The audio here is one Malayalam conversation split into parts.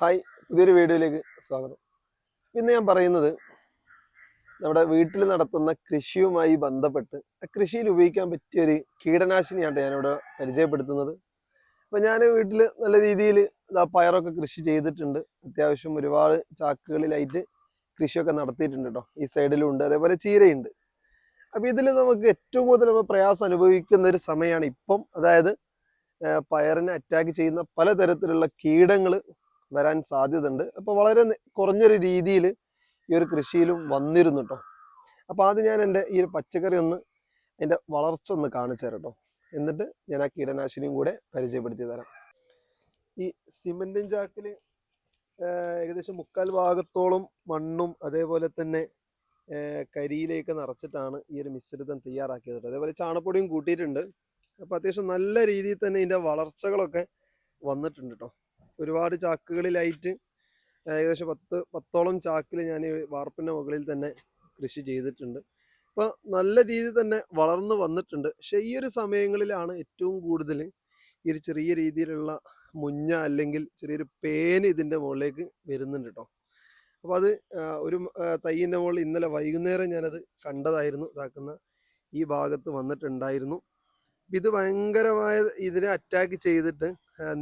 ഹായ് പുതിയൊരു വീഡിയോയിലേക്ക് സ്വാഗതം. ഇന്ന് ഞാൻ പറയുന്നത് നമ്മുടെ വീട്ടിൽ നടത്തുന്ന കൃഷിയുമായി ബന്ധപ്പെട്ട് ആ കൃഷിയിൽ ഉപയോഗിക്കാൻ പറ്റിയ ഒരു കീടനാശിനിയാണ് ഞാനിവിടെ പരിചയപ്പെടുത്തുന്നത്. അപ്പം ഞാൻ വീട്ടിൽ നല്ല രീതിയിൽ ഇതാ പയറൊക്കെ കൃഷി ചെയ്തിട്ടുണ്ട്. അത്യാവശ്യം ഒരുപാട് ചാക്കുകളിലായിട്ട് കൃഷിയൊക്കെ നടത്തിയിട്ടുണ്ട് കേട്ടോ. ഈ സൈഡിലും ഉണ്ട് അതേപോലെ ചീരയുണ്ട്. അപ്പം ഇതിൽ നമുക്ക് ഏറ്റവും കൂടുതൽ നമ്മൾ പ്രയാസം അനുഭവിക്കുന്ന ഒരു സമയമാണ് ഇപ്പം. അതായത് പയറിനെ അറ്റാക്ക് ചെയ്യുന്ന പലതരത്തിലുള്ള കീടങ്ങൾ വരാൻ സാധ്യതയുണ്ട്. അപ്പോൾ വളരെ കുറഞ്ഞൊരു രീതിയിൽ ഈ ഒരു കൃഷിയിലും വന്നിരുന്നു കേട്ടോ അപ്പോൾ ആദ്യം ഞാൻ എന്റെ ഈ ഒരു പച്ചക്കറി ഒന്ന് അതിന്റെ വളർച്ച ഒന്ന് കാണിച്ചു തരാം കേട്ടോ എന്നിട്ട് ഞാൻ ആ കീടനാശിനിയും കൂടെ പരിചയപ്പെടുത്തി തരാം. ഈ സിമെന്റും ചാക്കിൽ ഏകദേശം മുക്കാൽ ഭാഗത്തോളം മണ്ണും അതേപോലെ തന്നെ കരിയിലേക്ക് നിറച്ചിട്ടാണ് ഈ ഒരു മിശ്രിതം തയ്യാറാക്കിയത് അതേപോലെ ചാണപ്പൊടിയും കൂട്ടിയിട്ടുണ്ട്. അപ്പോൾ അത്യാവശ്യം നല്ല രീതിയിൽ തന്നെ ഇതിന്റെ വളർച്ചകളൊക്കെ വന്നിട്ടുണ്ട് കേട്ടോ ഒരുപാട് ചാക്കുകളിലായിട്ട് ഏകദേശം പത്ത് പത്തോളം ചാക്കിൽ ഞാൻ വാർപ്പിന്റെ മുകളിൽ തന്നെ കൃഷി ചെയ്തിട്ടുണ്ട്. അപ്പോൾ നല്ല രീതിയിൽ തന്നെ വളർന്നു വന്നിട്ടുണ്ട്. പക്ഷെ ഈ ഒരു സമയങ്ങളിലാണ് ഏറ്റവും കൂടുതൽ ഈ ഒരു ചെറിയ രീതിയിലുള്ള മുഞ്ഞ അല്ലെങ്കിൽ ചെറിയൊരു പേന് ഇതിന്റെ മുകളിലേക്ക് വരുന്നുണ്ട് കേട്ടോ അപ്പോൾ അത് ഒരു ആ, തൈയിന്റെ മുകളിൽ ഇന്നലെ വൈകുന്നേരം ഞാനത് കണ്ടതായിരുന്നു. ഇതാക്കുന്ന ഈ ഭാഗത്ത് വന്നിട്ടുണ്ടായിരുന്നു. ഇത് ഭയങ്കരമായ ഇതിനെ അറ്റാക്ക് ചെയ്തിട്ട്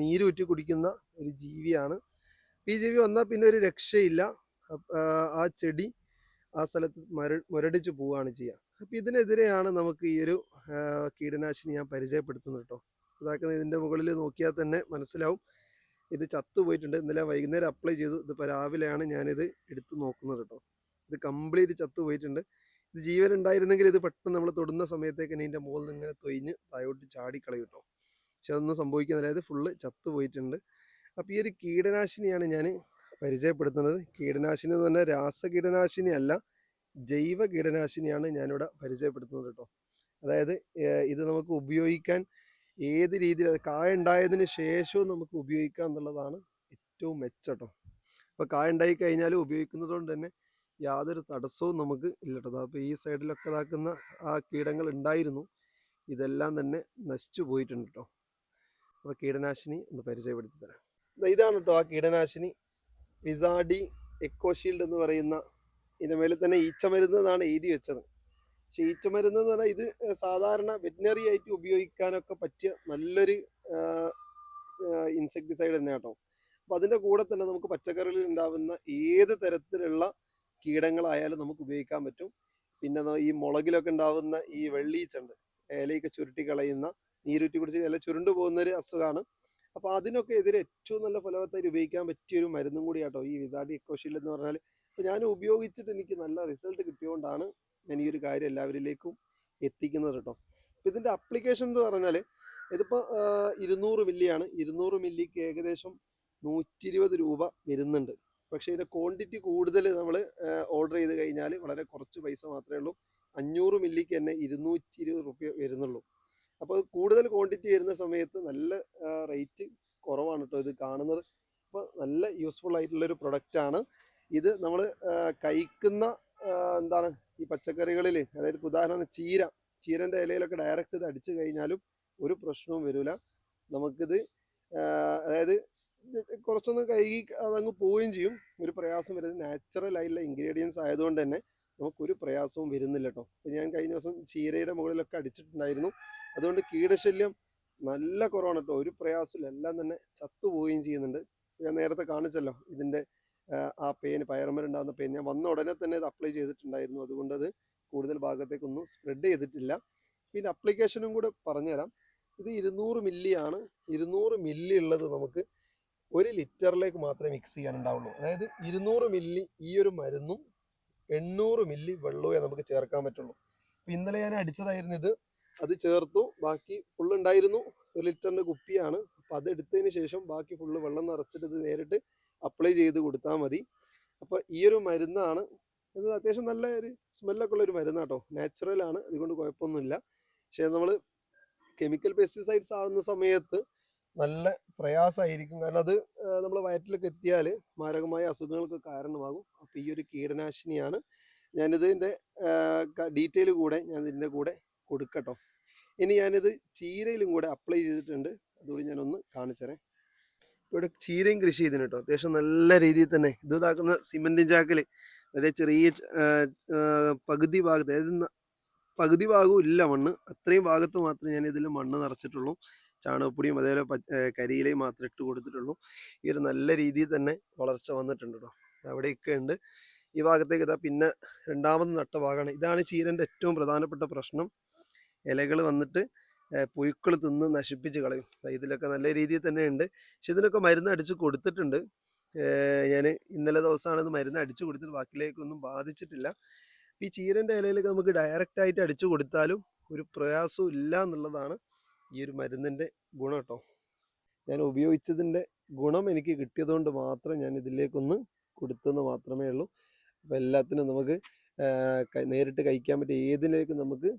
നീരൂറ്റി കുടിക്കുന്ന ഒരു ജീവിയാണ്. ഈ ജീവി വന്നാൽ പിന്നെ ഒരു രക്ഷയില്ല. ആ, ചെടി ആ സ്ഥലത്ത് മര മുരടിച്ചു പോവുകയാണ് ചെയ്യുക അപ്പം ഇതിനെതിരെയാണ് നമുക്ക് ഈ ഒരു കീടനാശിനി ഞാൻ പരിചയപ്പെടുത്തുന്നത് കേട്ടോ ഇതാക്കുന്ന ഇതിന്റെ മുകളിൽ നോക്കിയാൽ തന്നെ മനസ്സിലാവും. ഇത് ചത്തുപോയിട്ടുണ്ട് ഇന്നലെ വൈകുന്നേരം അപ്ലൈ ചെയ്തു. ഇതിപ്പോൾ രാവിലെയാണ് ഞാനിത് എടുത്ത് നോക്കുന്നത് കേട്ടോ ഇത് കംപ്ലീറ്റ് ചത്തു പോയിട്ടുണ്ട്. ഇത് ജീവൻ ഉണ്ടായിരുന്നെങ്കിൽ ഇത് പെട്ടെന്ന് നമ്മൾ തൊടുന്ന സമയത്തേക്ക് തന്നെ ഇതിന്റെ മുകളിൽ ഇങ്ങനെ തൊയിഞ്ഞ് താഴോട്ട് ചാടിക്കളയും കേട്ടോ പക്ഷെ അതൊന്നും സംഭവിക്കുന്നില്ല. ഇത് ഫുള്ള് ചത്തു പോയിട്ടുണ്ട്. അപ്പോൾ ഈ ഒരു കീടനാശിനിയാണ് ഞാൻ പരിചയപ്പെടുത്തുന്നത്. കീടനാശിനി എന്ന് പറഞ്ഞാൽ രാസ കീടനാശിനി അല്ല ജൈവ കീടനാശിനിയാണ് ഞാനിവിടെ പരിചയപ്പെടുത്തുന്നത് കേട്ടോ അതായത് ഇത് നമുക്ക് ഉപയോഗിക്കാൻ ഏത് രീതിയിൽ കായ ഉണ്ടായതിന് ശേഷവും നമുക്ക് ഉപയോഗിക്കാം എന്നുള്ളതാണ് ഏറ്റവും മെച്ചം കേട്ടോ അപ്പോൾ കായ ഉണ്ടായി കഴിഞ്ഞാൽ ഉപയോഗിക്കുന്നത് കൊണ്ട് തന്നെ യാതൊരു തടസ്സവും നമുക്ക് ഇല്ല കേട്ടോ അപ്പോൾ ഈ സൈഡിലൊക്കെ ഇതാക്കുന്ന ആ കീടങ്ങൾ ഉണ്ടായിരുന്നു. ഇതെല്ലാം തന്നെ നശിച്ചു പോയിട്ടുണ്ട് കേട്ടോ അപ്പോൾ കീടനാശിനി ഒന്ന് പരിചയപ്പെടുത്തി തരാം. ഇതാണ് കേട്ടോ ആ കീടനാശിനി. വിസാഡി എക്കോഷീൽഡ് എന്ന് പറയുന്ന ഇതിന്റെ മേളിൽ തന്നെ ഈച്ചമരുന്ന് എന്നാണ് എഴുതി വെച്ചത്. പക്ഷേ ഈച്ചമരുന്ന് എന്ന് പറഞ്ഞാൽ ഇത് സാധാരണ വെറ്റിനറി ആയിട്ട് ഉപയോഗിക്കാനൊക്കെ പറ്റിയ നല്ലൊരു ഇൻസെക്ടിസൈഡ് തന്നെ കേട്ടോ അപ്പം അതിന്റെ കൂടെ തന്നെ നമുക്ക് പച്ചക്കറികളിൽ ഉണ്ടാവുന്ന ഏത് തരത്തിലുള്ള കീടങ്ങളായാലും നമുക്ക് ഉപയോഗിക്കാൻ പറ്റും. പിന്നെ ഈ മുളകിലൊക്കെ ഉണ്ടാവുന്ന ഈ വെള്ളീച്ചുണ്ട് ഇലയൊക്കെ ചുരുട്ടി കളയുന്ന നീരുറ്റി കുടിച്ച് ഇല ചുരുണ്ടു പോകുന്ന ഒരു അസുഖമാണ് അപ്പോൾ അതിനൊക്കെ എതിരെ ഏറ്റവും നല്ല ഫലവത്തായിട്ട് ഉപയോഗിക്കാൻ പറ്റിയ ഒരു മരുന്നും കൂടിയാട്ടോ ഈ വിസാഡി എക്കോഷീൽഡ് എന്ന് പറഞ്ഞാൽ. അപ്പോൾ ഞാൻ ഉപയോഗിച്ചിട്ട് എനിക്ക് നല്ല റിസൾട്ട് കിട്ടിയതുകൊണ്ടാണ് ഞാൻ ഈ ഒരു കാര്യം എല്ലാവരിലേക്കും എത്തിക്കുന്നത് കേട്ടോ. അപ്പോൾ ഇതിന്റെ അപ്ലിക്കേഷൻ എന്ന് പറഞ്ഞാൽ ഇതിപ്പോൾ ഇരുന്നൂറ് മില്ലിയാണ്. ഇരുന്നൂറ് മില്ലിക്ക് ഏകദേശം നൂറ്റി രൂപ വരുന്നുണ്ട്. പക്ഷേ ഇതിന്റെ ക്വാണ്ടിറ്റി കൂടുതൽ നമ്മൾ ഓർഡർ ചെയ്ത് കഴിഞ്ഞാൽ വളരെ കുറച്ച് പൈസ മാത്രമേ ഉള്ളൂ. അഞ്ഞൂറ് മില്ലിക്ക് തന്നെ ഇരുന്നൂറ്റി ഇരുപത് റുപ്യ വരുന്നുള്ളൂ. അപ്പോൾ കൂടുതൽ ക്വാണ്ടിറ്റി വരുന്ന സമയത്ത് നല്ല റേറ്റ് കുറവാണ് കേട്ടോ ഇത് കാണുന്നത്. അപ്പോൾ നല്ല യൂസ്ഫുൾ ആയിട്ടുള്ളൊരു പ്രൊഡക്റ്റാണ് ഇത് നമ്മൾ കഴിക്കുന്ന എന്താണ് ഈ പച്ചക്കറികളിൽ അതായത് ഉദാഹരണം ചീര ചീരന്റെ ഇലയിലൊക്കെ ഡയറക്റ്റ് ഇത് അടിച്ചു കഴിഞ്ഞാലും ഒരു പ്രശ്നവും വരില്ല. നമുക്കിത് അതായത് കുറച്ചൊന്ന് കഴുകി അതങ്ങ് പോവുകയും ചെയ്യും. ഒരു പ്രയാസം വരുന്നത് നാച്ചുറൽ ആയിട്ടുള്ള ഇൻഗ്രീഡിയൻസ് ആയതുകൊണ്ട് തന്നെ നമുക്കൊരു പ്രയാസവും വരുന്നില്ല കേട്ടോ. അപ്പോൾ ഞാൻ കഴിഞ്ഞ ദിവസം ചീരയുടെ മുകളിലൊക്കെ അടിച്ചിട്ടുണ്ടായിരുന്നു. അതുകൊണ്ട് കീടശല്യം നല്ല കുറവാണ് കേട്ടോ. ഒരു പ്രയാസമില്ല എല്ലാം തന്നെ ചത്തുപോവുകയും ചെയ്യുന്നുണ്ട്. ഞാൻ നേരത്തെ കാണിച്ചല്ലോ ഇതിന്റെ ആ പെയിൻ പയറുമരുണ്ടാകുന്ന പെയിൻ ഞാൻ വന്ന ഉടനെ തന്നെ ഇത് അപ്ലൈ ചെയ്തിട്ടുണ്ടായിരുന്നു. അതുകൊണ്ട് അത് കൂടുതൽ ഭാഗത്തേക്കൊന്നും സ്പ്രെഡ് ചെയ്തിട്ടില്ല. പിന്നെ അപ്ലിക്കേഷനും കൂടെ പറഞ്ഞുതരാം. ഇത് ഇരുന്നൂറ് മില്ലിയാണ് ഇരുന്നൂറ് മില്ലി ഉള്ളത് നമുക്ക് ഒരു ലിറ്ററിലേക്ക് മാത്രമേ മിക്സ് ചെയ്യാനുണ്ടാവുള്ളൂ. അതായത് ഇരുന്നൂറ് മില്ലി ഈ ഒരു മരുന്നും എണ്ണൂറ് മില്ലി വെള്ളവും നമുക്ക് ചേർക്കാൻ പറ്റുള്ളൂ. അപ്പം ഇന്നലെ ഞാൻ അടിച്ചതായിരുന്നു ഇത്. അത് ചേർത്തു. ബാക്കി ഫുള്ള് ഉണ്ടായിരുന്നു. ഒരു ലിറ്ററിന്റെ കുപ്പിയാണ്. അപ്പം അത് എടുത്തതിന് ശേഷം ബാക്കി ഫുള്ള് വെള്ളം നിറച്ചിട്ട് ഇത് നേരിട്ട് അപ്ലൈ ചെയ്ത് കൊടുത്താൽ മതി. അപ്പോൾ ഈ ഒരു മരുന്നാണ്. ഇത് അത്യാവശ്യം നല്ല ഒരു സ്മെല്ലൊക്കെ ഉള്ള ഒരു മരുന്നാട്ടോ നാച്ചുറൽ ആണ്. അതുകൊണ്ട് കുഴപ്പമൊന്നുമില്ല. പക്ഷേ നമ്മൾ കെമിക്കൽ പെസ്റ്റിസൈഡ്സ് ആവുന്ന സമയത്ത് നല്ല പ്രയാസമായിരിക്കും കാരണം അത് നമ്മൾ വയറ്റിലൊക്കെ എത്തിയാൽ മാരകമായ അസുഖങ്ങൾക്ക് കാരണമാകും. അപ്പോൾ ഈ ഒരു കീടനാശിനിയാണ് ഞാനിതിന്റെ ഡീറ്റെയിൽ കൂടെ ഞാൻ ഇതിന്റെ കൂടെ കൊടുക്കട്ടോ. ഇനി ഞാനിത് ചീരയിലും കൂടെ അപ്ലൈ ചെയ്തിട്ടുണ്ട്. അതുകൂടി ഞാനൊന്ന് കാണിച്ചു തരാം ഇവിടെ ചീരയും കൃഷി ചെയ്തിന് കേട്ടോ. അത്യാവശ്യം നല്ല രീതിയിൽ തന്നെ ഇത് ഇതാക്കുന്ന സിമെന്റും ചാക്കിൽ വളരെ ചെറിയ പകുതി ഭാഗത്ത് അതായത് പകുതി ഭാഗവും ഇല്ല മണ്ണ്. അത്രയും ഭാഗത്ത് മാത്രമേ ഞാൻ ഇതിൽ മണ്ണ് നിറച്ചിട്ടുള്ളൂ. ചാണകപ്പൊടിയും അതേപോലെ കരിയിലയും മാത്രമേ ഇട്ട് കൊടുത്തിട്ടുള്ളൂ. ഈ ഒരു നല്ല രീതിയിൽ തന്നെ വളർച്ച വന്നിട്ടുണ്ട് കേട്ടോ അവിടെയൊക്കെ ഉണ്ട്. ഈ ഭാഗത്തേക്ക് ഇതാ പിന്നെ രണ്ടാമത് നട്ട ഭാഗമാണ്. ഇതാണ് ചീരന്റെ ഏറ്റവും പ്രധാനപ്പെട്ട പ്രശ്നം. ഇലകൾ വന്നിട്ട് പുഴുക്കൾ തിന്ന് നശിപ്പിച്ച് കളയും. ഇതിലൊക്കെ നല്ല രീതിയിൽ തന്നെ ഉണ്ട്. പക്ഷെ ഇതിനൊക്കെ മരുന്ന് അടിച്ച് കൊടുത്തിട്ടുണ്ട്. ഞാൻ ഇന്നലെ ദിവസമാണ് ഇത് മരുന്ന് അടിച്ചു കൊടുത്തിട്ട് ബാക്കിലേക്കൊന്നും ബാധിച്ചിട്ടില്ല. ഈ ചീരന്റെ ഇലയിലൊക്കെ നമുക്ക് ഡയറക്റ്റായിട്ട് അടിച്ചു കൊടുത്താലും ഒരു പ്രയാസവും ഇല്ല എന്നുള്ളതാണ് ഈ ഒരു മരുന്നിന്റെ ഗുണം കേട്ടോ ഞാൻ ഉപയോഗിച്ചതിന്റെ ഗുണം എനിക്ക് കിട്ടിയതുകൊണ്ട് മാത്രം ഞാൻ ഇതിലേക്കൊന്ന് കൊടുത്തെന്ന് മാത്രമേ ഉള്ളൂ. അപ്പോൾ എല്ലാത്തിനും നമുക്ക് നേരിട്ട് കഴിക്കാൻ പറ്റിയ ഏതിലേക്കും നമുക്ക്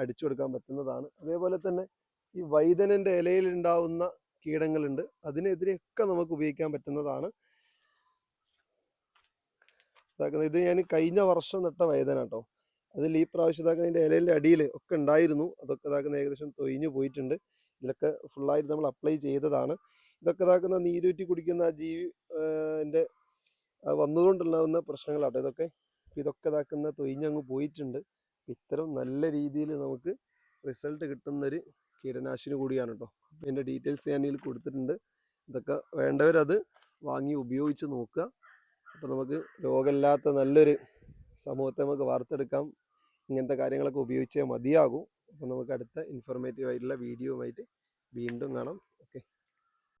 അടിച്ചു കൊടുക്കാൻ പറ്റുന്നതാണ്. അതേപോലെ തന്നെ ഈ വൈതനന്റെ ഇലയിൽ ഉണ്ടാവുന്ന കീടങ്ങളുണ്ട്. അതിനെതിരെയൊക്കെ നമുക്ക് ഉപയോഗിക്കാൻ പറ്റുന്നതാണ്. ഇത് ഞാൻ കഴിഞ്ഞ വർഷം നട്ട വൈദന കേട്ടോ അതിൽ ഈ പ്രാവശ്യം ഇതാക്കുന്നതിന്റെ ഇലയിലെ അടിയിൽ ഒക്കെ ഉണ്ടായിരുന്നു. അതൊക്കെ ഇതാക്കുന്ന ഏകദേശം തൊയിഞ്ഞു പോയിട്ടുണ്ട്. ഇതിലൊക്കെ ഫുള്ളായിട്ട് നമ്മൾ അപ്ലൈ ചെയ്തതാണ്. ഇതൊക്കെ ഇതാക്കുന്ന നീരൂറ്റി കുടിക്കുന്ന ആ ജീവി എന്റെ വന്നതുകൊണ്ടുണ്ടാകുന്ന പ്രശ്നങ്ങളാട്ടോ ഇതൊക്കെ. ഇതൊക്കെ ഇതാക്കുന്ന തൊയിഞ്ഞങ്ങ് പോയിട്ടുണ്ട്. ഇത്തരം നല്ല രീതിയിൽ നമുക്ക് റിസൾട്ട് കിട്ടുന്നൊരു കീടനാശിനി കൂടിയാണ് കേട്ടോ അപ്പം എന്റെ ഡീറ്റെയിൽസ് ഞാൻ ഇതിൽ കൊടുത്തിട്ടുണ്ട്. ഇതൊക്കെ വേണ്ടവരത് വാങ്ങി ഉപയോഗിച്ച് നോക്കുക. അപ്പോൾ നമുക്ക് രോഗമില്ലാത്ത നല്ലൊരു സമൂഹത്തെ നമുക്ക് വാർത്തെടുക്കാം. ഇങ്ങനത്തെ കാര്യങ്ങളൊക്കെ ഉപയോഗിച്ചേ മതിയാകൂ. അപ്പോൾ നമുക്ക് അടുത്ത ഇൻഫോർമേറ്റീവ് ആയിട്ടുള്ള വീഡിയോയുമായിട്ട് വീണ്ടും കാണാം.